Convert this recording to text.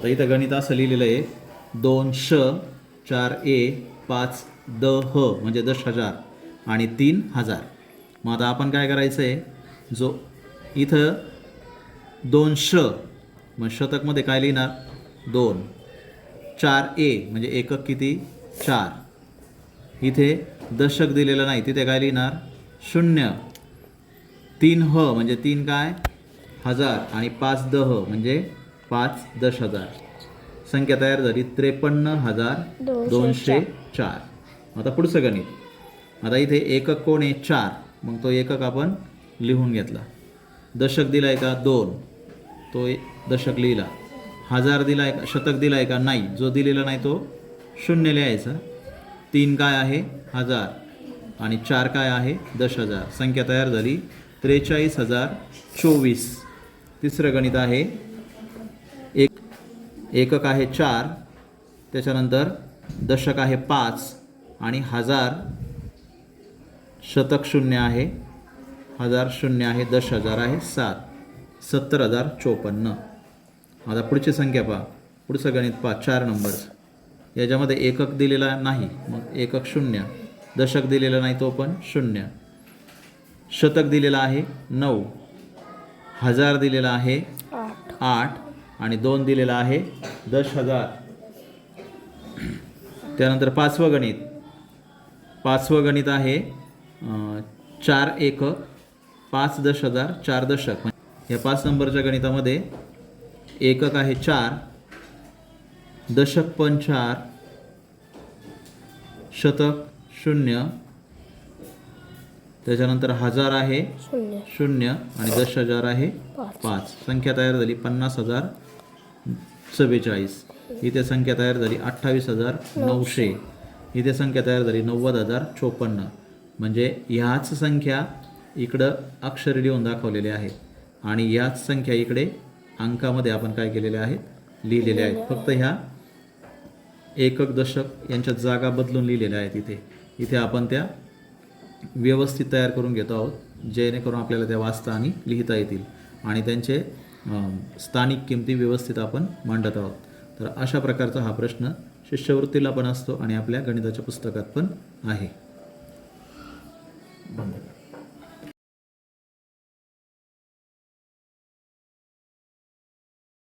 आता इथं गणित असं लिहिलेलं आहे. दोन श चार ए पाच द ह म्हणजे दश हजार आणि तीन हजार. मग आता आपण काय करायचं आहे? जो इथं दोन श मग शतकमध्ये काय लिहिणार? दोन. चार ए म्हणजे एकक किती? चार. इथे दशक दिलेलं नाही तिथे काय लिहिणार? शून्य. तीन ह म्हणजे तीन काय? हजार आणि पाच द ह म्हणजे पाच दश हजार. संख्या तयार झाली त्रेपन्न हजार दोनशे चार. आता पुढचं गणित. आता इथे एकक कोण आहे? चार. मग तो एकक आपण लिहून घेतला. दशक दिलाय का? दोन. तो दशक लिहिला. हजार दिलाय का? शतक दिलाय का? नाही. जो दिलेला नाही तो शून्य लिहायचा. तीन काय आहे? हजार. आणि चार काय आहे? दश हजार. संख्या तयार झाली त्रेचाळीस हजार चोवीस. तिसरं गणित आहे एकक आहे चार त्याच्यानंतर दशक आहे पाच आणि हजार शतक शून्य आहे. हजार शून्य आहे दश हजार आहे सात सत्तर हजार चोपन्न. आता पुढची संख्या पहा. पुढचं गणित पहा. चार नंबर. याच्यामध्ये एकक दिलेला नाही मग एकक शून्य. दशक दिलेला नाही तो पण शून्य. शतक दिलेला आहे नऊ. हजार दिलेला आहे आठ. आणि दोन दिलेला आहे दश हजार. त्यानंतर पाचवं गणित. पाचवं गणित आहे चार एकक पाच दश हजार चार दशक. या पाच नंबरच्या गणितामध्ये एकक आहे चार दशक पण चार शतक शून्य त्याच्यानंतर हजार आहे शून्य. आणि दश हजार आहे पाच. संख्या तयार झाली पन्नास हजार चव्वेचाळीस इथे संख्या तयार झाली अठ्ठावीस हजार नऊशे. इथे संख्या तयार झाली नव्वद हजार चोपन्न. म्हणजे ह्याच संख्या इकडं अक्षर लिहून दाखवलेल्या आहेत. आणि ह्याच संख्या इकडे अंकामध्ये आपण काय केलेल्या आहेत? लिहिलेल्या आहेत. फक्त ह्या एकक दशक यांच्या जागा बदलून लिहिलेल्या आहेत इथे. इथे आपण त्या व्यवस्थित तयार करून घेतो आहोत जेणेकरून आपल्याला त्या वाचता आणि लिहिता येतील. आणि त्यांचे स्थानिक किमती व्यवस्थित आपण मांडत आहोत. तर अशा प्रकारचा हा प्रश्न शिष्यवृत्तीला पण असतो आणि आपल्या गणिताच्या पुस्तकात पण आहे. धन्यवाद.